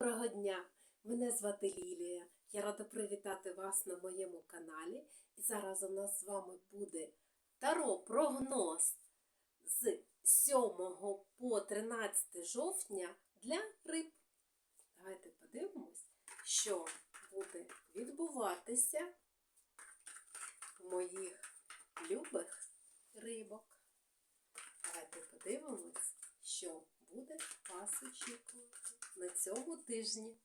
Доброго дня! Мене звати Лілія. Я рада привітати вас на моєму каналі. І зараз у нас з вами буде таро прогноз з 7 по 13 жовтня для риб. Давайте подивимось, що буде відбуватися в моїх любих рибок. Давайте подивимось, що буде вас очікувати на цьому тижні.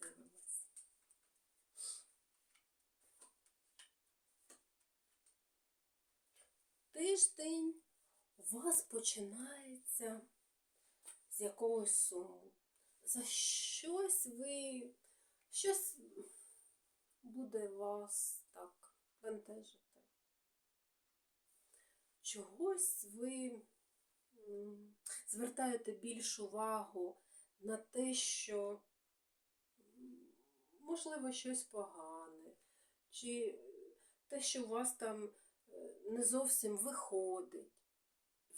Дивимось. Тиждень у вас починається з якогось суму. За щось ви, щось буде вас так бентежити. Чогось ви звертаєте більш увагу на те, що можливо щось погане, чи те, що у вас там е, не зовсім виходить.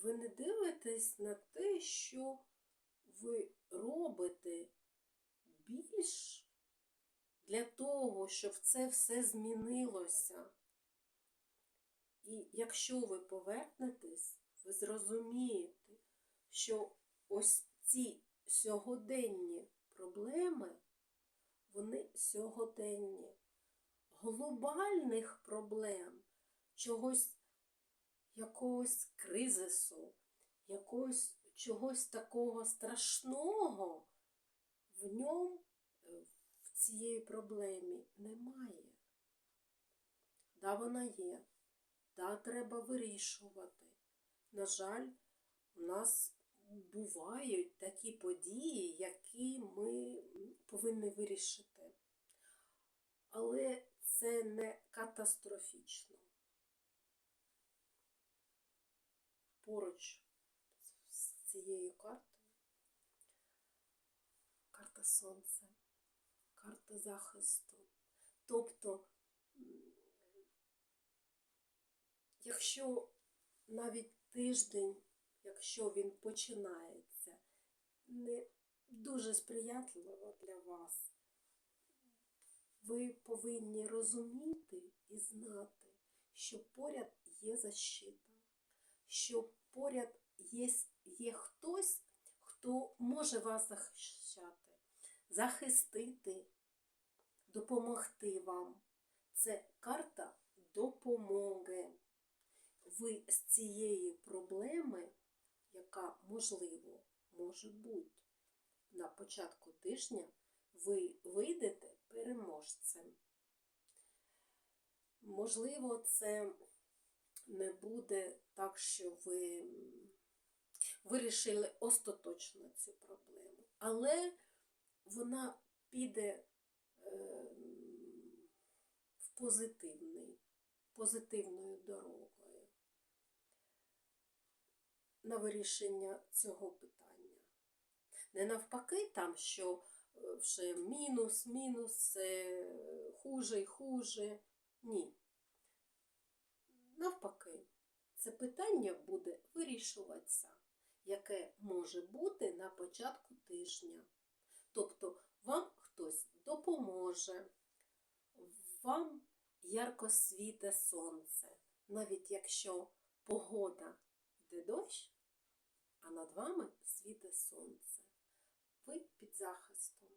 Ви не дивитесь на те, що ви робите більш для того, щоб це все змінилося. І якщо ви повернетесь, ви зрозумієте, що ось ці сьогоденні проблеми, вони сьогоденні. Глобальних проблем, чогось, якогось кризису, якогось чогось такого страшного в ньому, е, в цієї проблемі немає. Да, вона є. Да, треба вирішувати. На жаль, у нас бувають такі події, які ми повинні вирішити. Але це не катастрофічно. Поруч з цією картою карта Сонця, карта захисту. Тобто, якщо навіть тиждень, якщо він починається, не дуже сприятливо для вас, ви повинні розуміти і знати, що поряд є защита, що поряд є, є хтось, хто може вас захищати, захистити, допомогти вам. Це карта допомоги. Ви з цієї проблеми, яка можливо може бути на початку тижня, ви вийдете переможцем. Можливо, це не буде так, що ви вирішили остаточно цю проблему, але вона піде е, в позитивний, позитивною дорогою на вирішення цього питання. Не навпаки, там, що вже мінус, мінус, хуже і хуже. Ні. Навпаки, це питання буде вирішуватися, яке може бути на початку тижня. Тобто вам хтось допоможе, вам ярко світе сонце, навіть якщо погода йде дощ, а над вами світе сонце. Ви під захистом.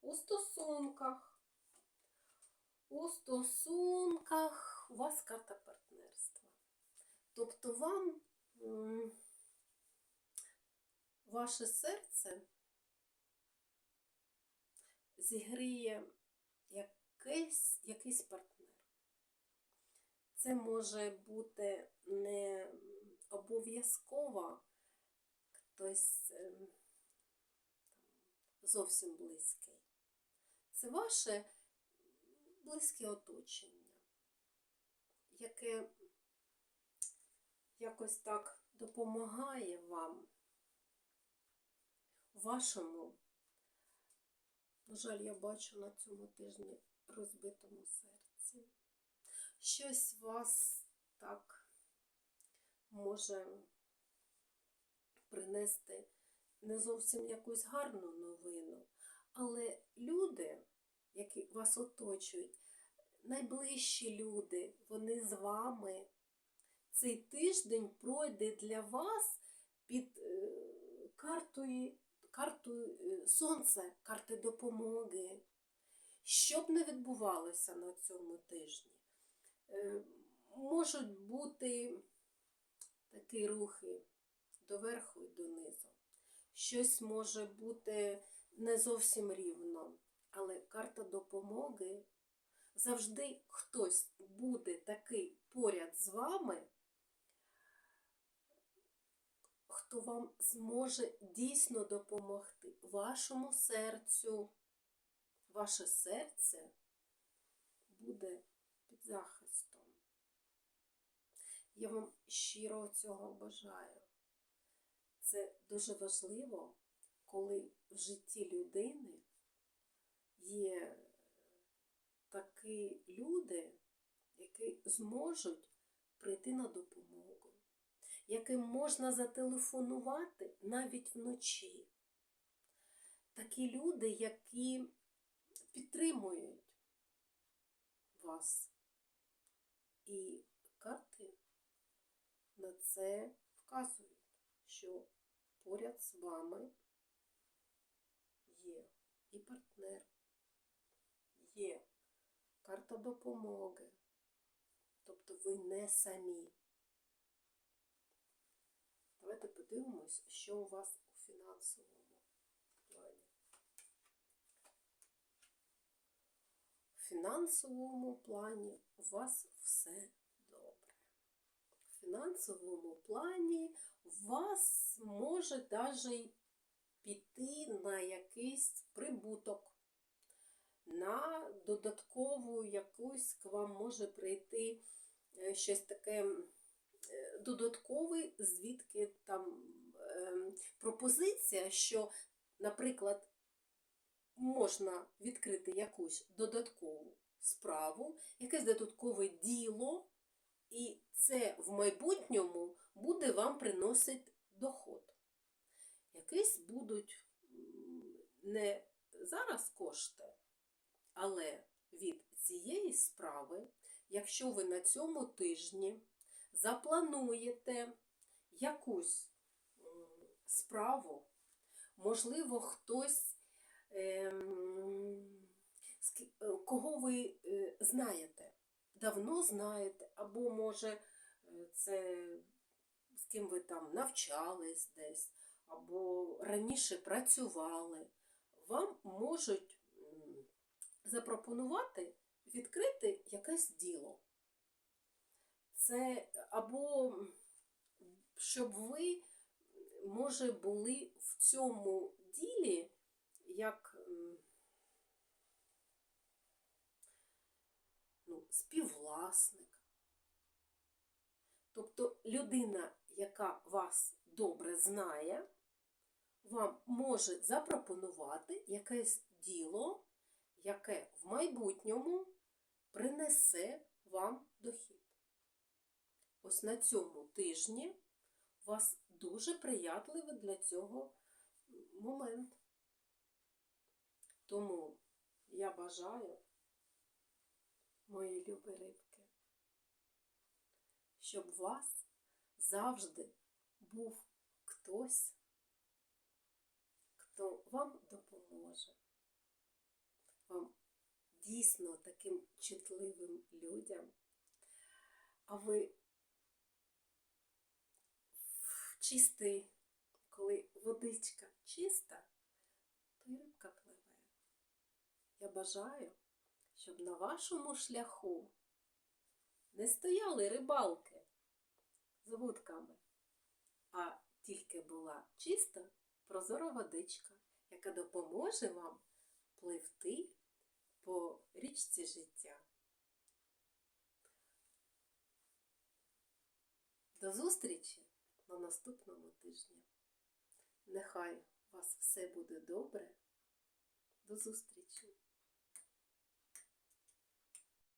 У стосунках. У стосунках у вас карта партнерства. Тобто вам ваше серце зігріє якийсь, якийсь партнер. Це може бути не обов'язково хтось ем, зовсім близький. Це ваше близьке оточення, яке якось так допомагає вам вашому, на жаль, я бачу на цьому тижні розбитому серці. Щось вас так може принести не зовсім якусь гарну новину, але люди, які вас оточують, найближчі люди, вони з вами. Цей тиждень пройде для вас під е, картою, картою е, сонця, карти допомоги. Що б не відбувалося на цьому тижні, можуть бути такі рухи доверху і донизу. Щось може бути не зовсім рівно, але карта допомоги завжди хтось буде такий поряд з вами, хто вам зможе дійсно допомогти вашому серцю. Ваше серце буде під захистом. Я вам щиро цього бажаю. Це дуже важливо, коли в житті людини є такі люди, які зможуть прийти на допомогу, яким можна зателефонувати навіть вночі. Такі люди, які підтримують вас. І карти на це вказують, що поряд з вами є і партнер, є карта допомоги. Тобто ви не самі. Давайте подивимось, що у вас у фінансовому плані. В фінансовому плані у вас все фінансовому плані вас може навіть піти на якийсь прибуток, на додаткову якусь к вам може прийти е, щось таке е, додаткове, звідки там е, пропозиція, що, наприклад, можна відкрити якусь додаткову справу, якесь додаткове діло, і це в майбутньому буде вам приносити доход. Якісь будуть не зараз кошти, але від цієї справи, якщо ви на цьому тижні заплануєте якусь справу, можливо, хтось Ем, кого ви е, знаєте, давно знаєте, або, може, е, це з ким ви там навчались десь, або раніше працювали, вам можуть запропонувати відкрити якесь діло. Це або щоб ви, може, були в цьому ділі як співвласник. Тобто людина, яка вас добре знає, вам може запропонувати якесь діло, яке в майбутньому принесе вам дохід. Ось на цьому тижні у вас дуже приятливий для цього момент. Тому я бажаю, мої любі рибки, щоб вас завжди був хтось, хто вам допоможе, вам дійсно таким чутливим людям, а ви чистий, коли водичка чиста, то й рибка пливе. Я бажаю, щоб на вашому шляху не стояли рибалки з вудками, а тільки була чиста прозора водичка, яка допоможе вам пливти по річці життя. До зустрічі на наступному тижні. Нехай вас все буде добре. До зустрічі!